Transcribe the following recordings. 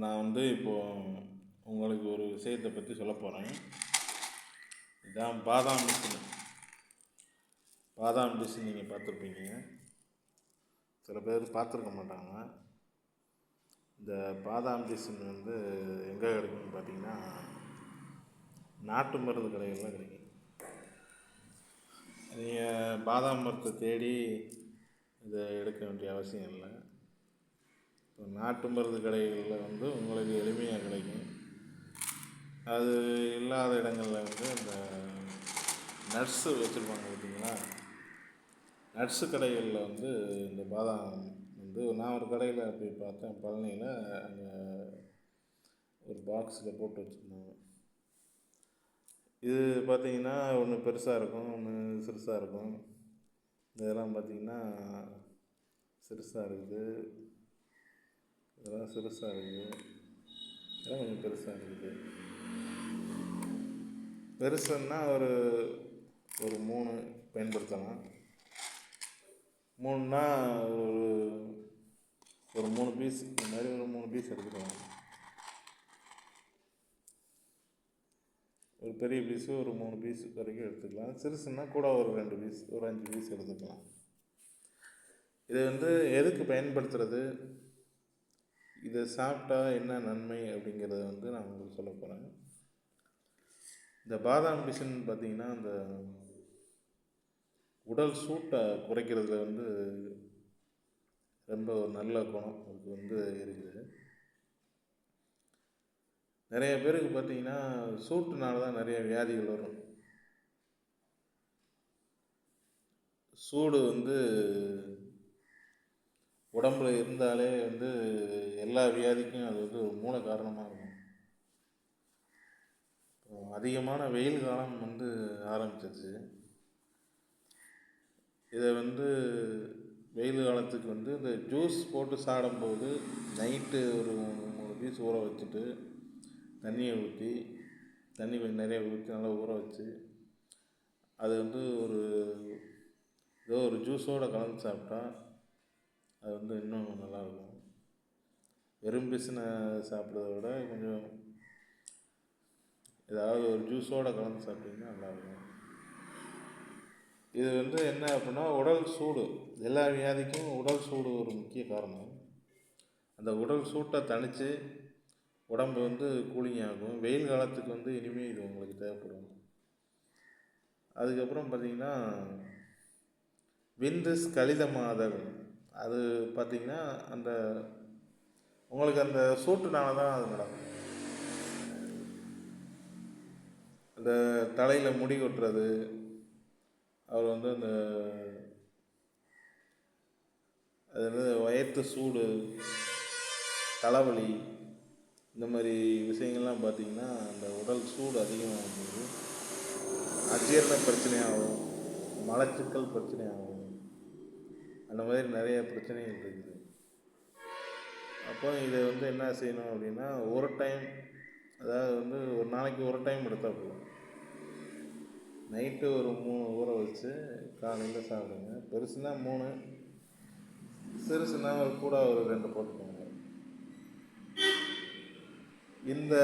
நான் வந்து இப்போது உங்களுக்கு ஒரு விஷயத்தை பற்றி சொல்ல போகிறேன் இதான் பாதாம் மிஷின் பாதாம் மிஷின் நீங்கள் பார்த்துருப்பீங்க. சில பேர் பார்த்துருக்க மாட்டாங்க. இந்த பாதாம் மிஷின் வந்து எங்கே கிடைக்கும்னு பார்த்தீங்கன்னா நாட்டு மருந்து கடைகள்லாம் கிடைக்கும். நீங்கள் பாதாம் மரத்தை தேடி இதை எடுக்க வேண்டிய அவசியம் இல்லை. இப்போ நாட்டு மருந்து கடைகளில் வந்து உங்களுக்கு எளிமையாக கிடைக்கும். அது இல்லாத இடங்களில் வந்து இந்த நட்ஸு வச்சுருப்பாங்க பார்த்தீங்களா? நட்ஸு கடைகளில் வந்து இந்த பாதாம் வந்து நான் ஒரு கடையில் போய் பார்த்தேன். பழனியில் அங்கே ஒரு பாக்ஸில் போட்டு வச்சுருந்தாங்க. இது பார்த்தீங்கன்னா ஒன்று பெருசாக இருக்கும் ஒன்று சிறுசாக இருக்கும். இதெல்லாம் பார்த்தீங்கன்னா சிறுசாக இருக்குது. இதெல்லாம் சிறுசாக இருக்குது இதெல்லாம் கொஞ்சம் பெருசாக இருக்குது பெருசுன்னா ஒரு ஒரு மூணு பயன்படுத்தலாம். மூணுனா ஒரு ஒரு மூணு பீஸ் இந்த மாதிரி ஒரு மூணு பீஸ் எடுத்துக்கலாம். ஒரு பெரிய பீஸு ஒரு மூணு பீஸ் வரைக்கும் எடுத்துக்கலாம். சிறுசுன்னா கூட ஒரு ரெண்டு பீஸ் ஒரு அஞ்சு பீஸ் எடுத்துக்கலாம். இது வந்து எதுக்கு பயன்படுத்துறது? இதை சாப்பிட்டா என்ன நன்மை அப்படிங்கிறத வந்து நான் உங்களுக்கு சொல்ல போகிறேன் இந்த பாதாம் பிசின் பார்த்திங்கன்னா அந்த உடல் சூட்டை குறைக்கிறதுல வந்து ரொம்ப ஒரு நல்ல குணம் அது வந்து இருக்குது. நிறைய பேருக்கு பார்த்தீங்கன்னா சூட்டுனால தான் நிறைய வியாதிகள் வரும். சூடு வந்து உடம்புல இருந்தாலே வந்து எல்லா வியாதிக்கும் அது வந்து ஒரு மூல காரணமாக இருக்கும். அதிகமான வெயில் காலம் வந்து ஆரம்பிச்சிருச்சு. இதை வந்து வெயில் காலத்துக்கு வந்து இந்த ஜூஸ் போட்டு சாடும்போது நைட்டு ஒரு மூணு பீஸ் ஊற வச்சுட்டு தண்ணியை ஊற்றி தண்ணி கொஞ்சம் நிறைய ஊற்றி நல்லா ஊற வச்சு அது வந்து ஒரு ஏதோ ஒரு ஜூஸோடு கலந்து சாப்பிட்டா அது வந்து இன்னும் நல்லாயிருக்கும். வெறும் பிசினை சாப்பிட்றத விட கொஞ்சம் ஏதாவது ஒரு ஜூஸோடு கலந்து சாப்பிட்டிங்கன்னா நல்லாயிருக்கும். இது வந்து என்ன அப்படின்னா உடல் சூடு. எல்லா வியாதிக்கும் உடல் சூடு ஒரு முக்கிய காரணம். அந்த உடல் சூட்டை தணித்து உடம்பு வந்து கூலிங் ஆகும். வெயில் காலத்துக்கு வந்து இனிமேல் இது உங்களுக்கு தேவைப்படும். அதுக்கப்புறம் பார்த்திங்கன்னா விந்துஸ் கலித மாதல் அது பார்த்திங்கன்னா அந்த உங்களுக்கு அந்த சூட்டுனால தான் அது நடக்கும். அந்த தலையில் முடி கொட்டுறது அவர் வந்து அந்த அது வந்து வயத்து சூடு தலைவலி இந்த மாதிரி விஷயங்கள்லாம் பார்த்திங்கன்னா அந்த உடல் சூடு அதிகமாகும் போது அஜீரண பிரச்சனையாகும் மலச்சிக்கல் பிரச்சனையாகும். அந்த மாதிரி நிறைய பிரச்சனைகள் இருக்குது. அப்போ இதை வந்து என்ன செய்யணும் அப்படின்னா ஒரு டைம் அதாவது வந்து ஒரு நாளைக்கு ஒரு டைம் எடுத்தால் போதும். நைட்டு ஒரு மூணு ஊற வச்சு காலையில் சாப்பிடுங்க. பெருசுனா மூணு சிறுசுனா ஒரு கூட ஒரு ரெண்டு போட்டுக்கோங்க. இந்த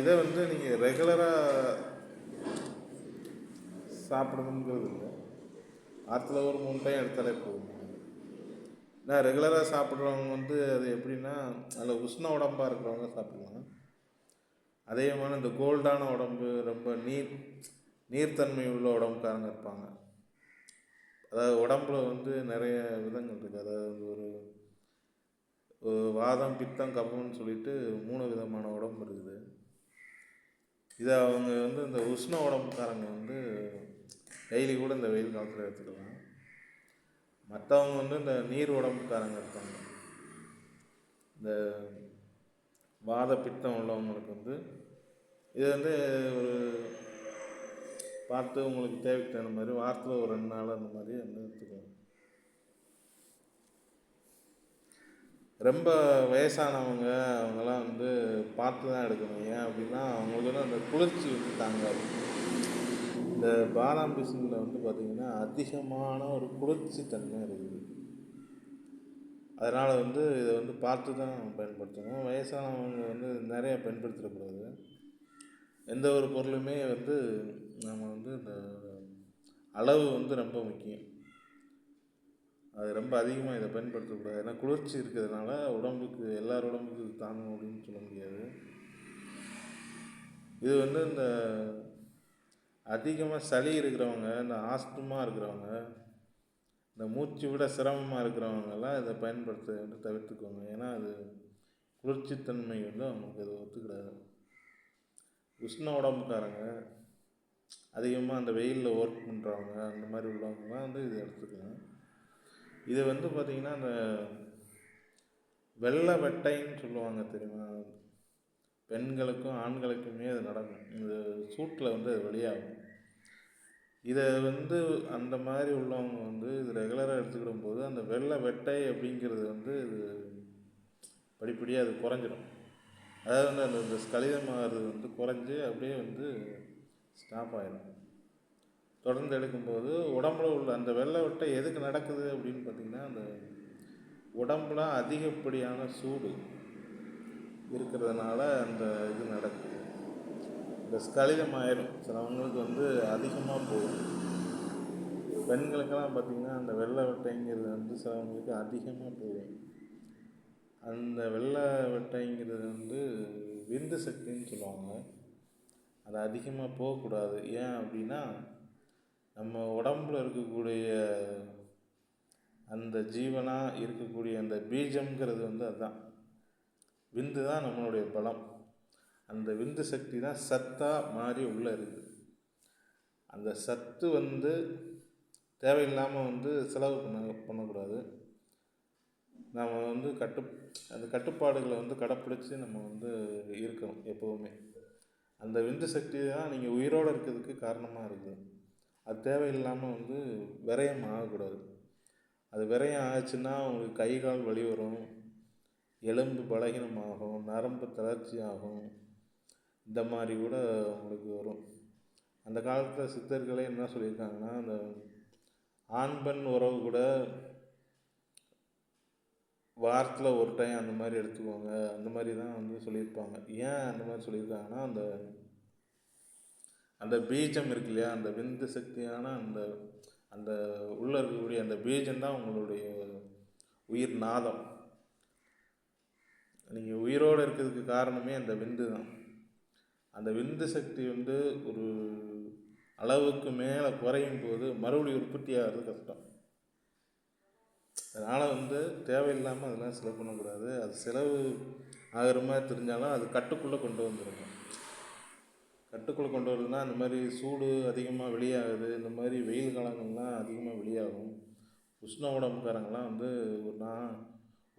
இதை வந்து நீங்கள் ரெகுலராக சாப்பிடணுங்கிறது இல்லை. ஆற்றுல ஒரு மூணு டைம் எடுத்தாலே போதும். நான் ரெகுலராக சாப்பிட்றவங்க வந்து அது எப்படின்னா அதில் உஷ்ண உடம்பாக இருக்கிறவங்க சாப்பிடுவாங்க. அதே மாதிரி இந்த கோல்டான உடம்பு ரொம்ப நீர் நீர்த்தன்மை உள்ள உடம்புக்காரங்க இருப்பாங்க. அதாவது உடம்புல வந்து நிறைய விதங்கள் இருக்குது அதாவது ஒரு ஒரு வாதம் பித்தம் கபம்னு சொல்லிட்டு மூணு விதமான உடம்பு இருக்குது. இதை அவங்க வந்து இந்த உஷ்ண உடம்புக்காரங்க வந்து டெய்லி கூட இந்த வெயில் காலத்தில் எடுத்துக்கலாம். மற்றவங்க வந்து இந்த நீர் உடம்புக்காரங்க இருப்பாங்க. இந்த வாத பித்தம் உள்ளவங்களுக்கு வந்து இது வந்து ஒரு பார்த்து உங்களுக்கு தேவைக்கு தகுந்த மாதிரி வாரத்தில் ஒரு ரெண்டு நாள் அந்த மாதிரி வந்து எடுத்துக்கோங்க. ரொம்ப வயசானவங்க அவங்கெல்லாம் வந்து பார்த்து தான் எடுக்கணும். ஏன் அப்படின்னா அவங்களுக்கு வந்து அந்த குளிர்ச்சி வந்து தாங்காது. இந்த பாதாம் பிசினில் வந்து பார்த்திங்கன்னா அதிகமான ஒரு குளிர்ச்சி தன்மை இருக்குது. அதனால் வந்து இதை வந்து பார்த்து தான் பயன்படுத்தணும். வயசானவங்க வந்து நிறைய பயன்படுத்தக்கூடாது. எந்த ஒரு பொருளுமே வந்து நம்ம வந்து இந்த அளவு வந்து ரொம்ப முக்கியம். அது ரொம்ப அதிகமாக இதை பயன்படுத்தக்கூடாது. ஏன்னா குளிர்ச்சி இருக்கிறதுனால உடம்புக்கு எல்லார் உடம்புக்கு தாங்கும் அப்படின்னு சொல்ல முடியாது. இது வந்து இந்த அதிகமாக சளி இருக்கிறவங்க இந்த ஆஸ்துமா இருக்கிறவங்க இந்த மூச்சு விட சிரமமாக இருக்கிறவங்கெல்லாம் இதை பயன்படுத்த வந்து தவிர்த்துக்கோங்க. ஏன்னா அது குளிர்ச்சித்தன்மை வந்து அவங்களுக்கு அது ஒத்துக்கிடாது. உஷ்ண உடம்புக்காரங்க அதிகமாக அந்த வெயிலில் ஒர்க் பண்ணுறவங்க அந்த மாதிரி உள்ளவங்கலாம் வந்து இதை எடுத்துக்கலாம் இது வந்து பார்த்திங்கன்னா அந்த வெள்ளை வெட்டைன்னு சொல்லுவாங்க தெரியுமா? பெண்களுக்கும் ஆண்களுக்குமே அது நடக்கும். இந்த சூட்டில் வந்து அது வெளியாகும். இதை வந்து அந்த மாதிரி உள்ளவங்க வந்து இது ரெகுலராக எடுத்துக்கிடும் போது அந்த வெள்ளை வெட்டை அப்படிங்கிறது வந்து இது படிப்படியாக அது குறைஞ்சிடும். அதாவது வந்து அந்த இந்த ஸ்கலிதமாகிறது வந்து குறைஞ்சி அப்படியே வந்து ஸ்டாப் ஆகிடும் தொடர்ந்து எடுக்கும்போது உடம்புல உள்ள அந்த வெள்ளை வெட்டை எதுக்கு நடக்குது அப்படின்னு பார்த்திங்கன்னா அந்த உடம்புல அதிகப்படியான சூடு இருக்கிறதுனால அந்த இது நடக்குது. இந்த ஸ்கலிதம் ஆயிரும். சிலவங்களுக்கு வந்து அதிகமாக போகும். பெண்களுக்கெல்லாம் பார்த்திங்கன்னா அந்த வெள்ளை வெட்டைங்கிறது வந்து சிலவங்களுக்கு அதிகமாக போகும். அந்த வெள்ளை வெட்டைங்கிறது வந்து விந்து சக்தின்னு சொல்லுவாங்க. அது அதிகமாக போகக்கூடாது. ஏன் அப்படின்னா நம்ம உடம்புல இருக்கக்கூடிய அந்த ஜீவனாக இருக்கக்கூடிய அந்த பீஜம்ங்கிறது வந்து அதுதான் விந்து தான் நம்மளுடைய பலம். அந்த விந்து சக்தி தான் சத்தாக மாறி உள்ளே இருக்குது அந்த சத்து வந்து தேவையில்லாமல் வந்து செலவு பண்ண பண்ணக்கூடாது. நாம் வந்து கட்டு அந்த கட்டுப்பாடுகளை வந்து கடைப்பிடிச்சி நம்ம வந்து இருக்கணும் எப்போவுமே. அந்த விந்து சக்தி தான் நீங்கள் உயிரோடு இருக்கிறதுக்கு காரணமாக இருக்குது அது தேவையில்லாமல் வந்து விரயம் ஆகக்கூடாது. அது விரயம் ஆச்சுன்னா உங்களுக்கு கை கால் வலி வரும். எலும்பு பலகீனமாகும் நரம்பு தளர்ச்சியாகும். இந்த மாதிரி கூட உங்களுக்கு வரும். அந்த காலத்தில் சித்தர்களே என்ன சொல்லியிருக்காங்கன்னா அந்த ஆண் பெண் உறவு கூட வாரத்தில் ஒரு டைம் அந்த மாதிரி எடுத்துக்கோங்க. அந்த மாதிரி தான் வந்து சொல்லியிருப்பாங்க. ஏன் அந்த மாதிரி சொல்லியிருக்காங்கன்னா அந்த அந்த பீஜம் இருக்கு இல்லையா? அந்த விந்து சக்தியான அந்த அந்த உள்ளே இருக்கக்கூடிய அந்த பீஜம் தான் உங்களுடைய உயிர் நாதம். நீங்கள் உயிரோடு இருக்கிறதுக்கு காரணமே அந்த விந்து தான். அந்த விந்து சக்தி வந்து ஒரு அளவுக்கு மேலே குறையும் போது மறுபடியும் உற்பத்தி ஆகிறது கஷ்டம். அதனால் வந்து தேவையில்லாமல் அதெல்லாம் செலவு பண்ணக்கூடாது. அது செலவு ஆகிற மாதிரி தெரிஞ்சாலும் அது கட்டுக்குள்ளே கொண்டு வந்துடுங்க கட்டுக்குள்ளே கொண்டு வரதுன்னா இந்த மாதிரி சூடு அதிகமாக வெளியாகுது. இந்த மாதிரி வெயில் காலங்கள்லாம் அதிகமாக வெளியாகும். உஷ்ண உடம்புக்காரங்களாம் வந்து ஒரு நா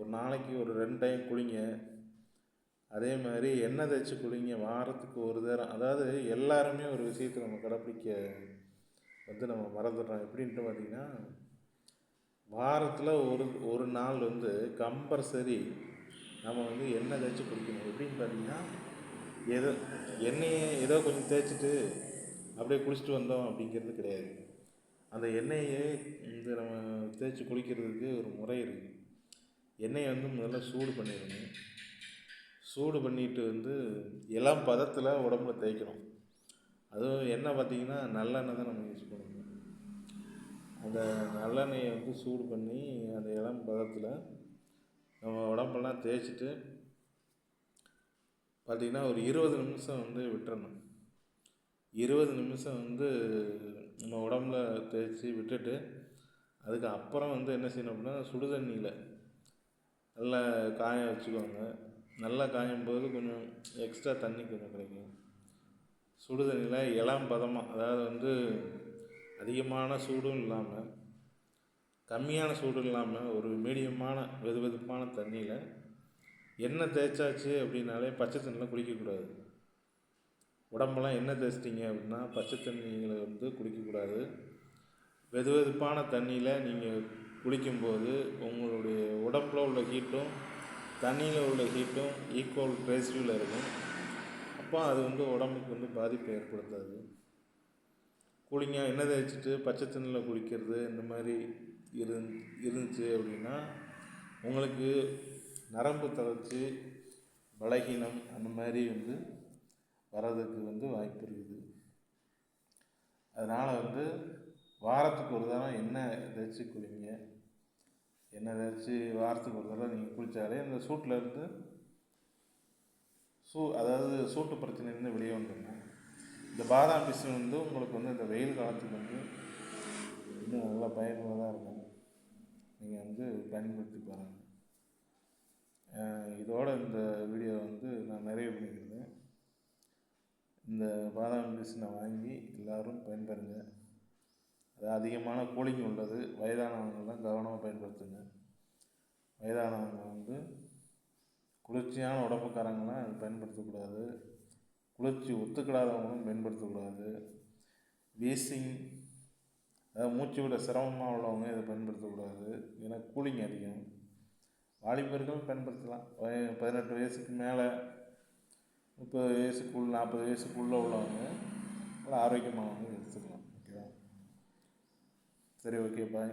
ஒரு நாளைக்கு ஒரு ரெண்டு டைம் குளிங்க. அதே மாதிரி எண்ணெய் தேய்ச்சி குளிங்க. வாரத்துக்கு ஒரு தரம் அதாவது எல்லாருமே ஒரு விஷயத்தை நம்ம கடைப்பிடிக்க வந்து நம்ம மறந்துடுறோம். எப்படின்ட்டு பார்த்திங்கன்னா வாரத்தில் ஒரு ஒரு நாள் வந்து கம்பல்சரி நம்ம வந்து எண்ணெய் தேய்ச்சி குளிக்கணும். எப்படின்னு பார்த்தீங்கன்னா ஏதோ எண்ணெயை ஏதோ கொஞ்சம் தேய்ச்சிட்டு அப்படியே குளிச்சுட்டு வந்தோம் அப்படிங்கிறது கிடையாது. அந்த எண்ணெயை வந்து நம்ம தேய்ச்சி குளிக்கிறதுக்கு ஒரு முறை இருக்குது எண்ணெயை வந்து முதல்ல சூடு பண்ணிடணும். சூடு பண்ணிட்டு வந்து இளம் பதத்தில் உடம்புல தேய்க்கணும். அதுவும் எண்ணெய் பார்த்திங்கன்னா நல்லெண்ணெய் தான் நம்ம யூஸ் பண்ணணும். அந்த நல்லெண்ணெயை வந்து சூடு பண்ணி அந்த இளம் பதத்தில் நம்ம உடம்பெல்லாம் தேய்ச்சிட்டு பார்த்திங்கன்னா ஒரு இருபது நிமிஷம் வந்து விட்டுறணும். இருபது நிமிஷம் வந்து நம்ம உடம்புல தேய்ச்சி விட்டுட்டு அதுக்கு அப்புறம் வந்து என்ன செய்யணும் அப்படின்னா சுடு தண்ணியில் நல்லா காய வச்சுக்கோங்க நல்லா காயும் போது கொஞ்சம் எக்ஸ்ட்ரா தண்ணி கொஞ்சம் கிடைக்கும் சுடு தண்ணியில் இளம் பதமாக அதாவது வந்து அதிகமான சூடும் இல்லாமல் கம்மியான சூடும் இல்லாமல் ஒரு மீடியமான வெது வெதுப்பான தண்ணியில் எண்ணெய் தேய்ச்சாச்சு அப்படின்னாலே பச்சை தண்ணியில் குளிக்கக்கூடாது உடம்பெல்லாம் எண்ணெய் தேய்ச்சிட்டிங்க அப்படின்னா பச்சை தண்ணிகளை வந்து குளிக்கக்கூடாது வெது வெதுப்பான தண்ணியில் நீங்கள் குளிக்கும்போது உங்களுடைய உடம்பில் உள்ள ஹீட்டும் தண்ணியில் உள்ள ஹீட்டும் ஈக்குவல் ரேஷியோவில் இருக்கும். அப்போ அது வந்து உடம்புக்கு வந்து பாதிப்பு ஏற்படுத்தாது. கூலிங்காக எண்ணெய் தேய்ச்சிட்டு பச்சை தண்ணியில் குளிக்கிறது இந்த மாதிரி இருந் இருந்துச்சு அப்படின்னா உங்களுக்கு நரம்பு தளர்ச்சி பலகீனம் அந்த மாதிரி வந்து வர்றதுக்கு வந்து வாய்ப்பு இருக்குது. அதனால் வந்து வாரத்துக்கு ஒரு தரம் எண்ணெய் தேய்ச்சி குளிங்க? எண்ணெய் தேய்ச்சி வாரத்துக்கு ஒரு தடவை நீங்கள் குளித்தாலே அந்த சூட்டில் இருந்து சூ அதாவது சூட்டு பிரச்சனையிலேருந்து வெளியே வந்துடணும் இந்த பாதாம் பிசு வந்து உங்களுக்கு வந்து இந்த வெயில் காலத்துக்கு வந்து இன்னும் நல்லா பயனுள்ளதாக இருக்கும். நீங்கள் வந்து பயன்படுத்தி பாருங்கள் இதோட இந்த வீடியோ வந்து நான் நிறைவு பண்ணிக்கிறேன். இந்த பாதாம் பிசினை வாங்கி எல்லோரும் பயன்பெறுங்க. அது அதிகமான கூலிங் உள்ளது. வயதானவங்கெல்லாம் கவனமாக பயன்படுத்துங்க. வயதானவங்க வந்து குளிர்ச்சியான உடம்புக்காரங்களாம் அது பயன்படுத்தக்கூடாது. குளிர்ச்சி ஒத்துக்கிடாதவங்களும் பயன்படுத்தக்கூடாது. வீசிங் அதாவது மூச்சு விட சிரமமாக உள்ளவங்க இதை பயன்படுத்தக்கூடாது. ஏன்னா கூலிங் அதிகம். வாலிபர்கள் பயன்படுத்தலாம். வய- பதினெட்டு வயசுக்கு மேலே முப்பது வயசுக்குள் நாற்பது வயசுக்குள்ளே உள்ளவங்க நல்லா ஆரோக்கியமானவங்க எடுத்துக்கலாம் ஓகேவா சரி ஓகே பாய்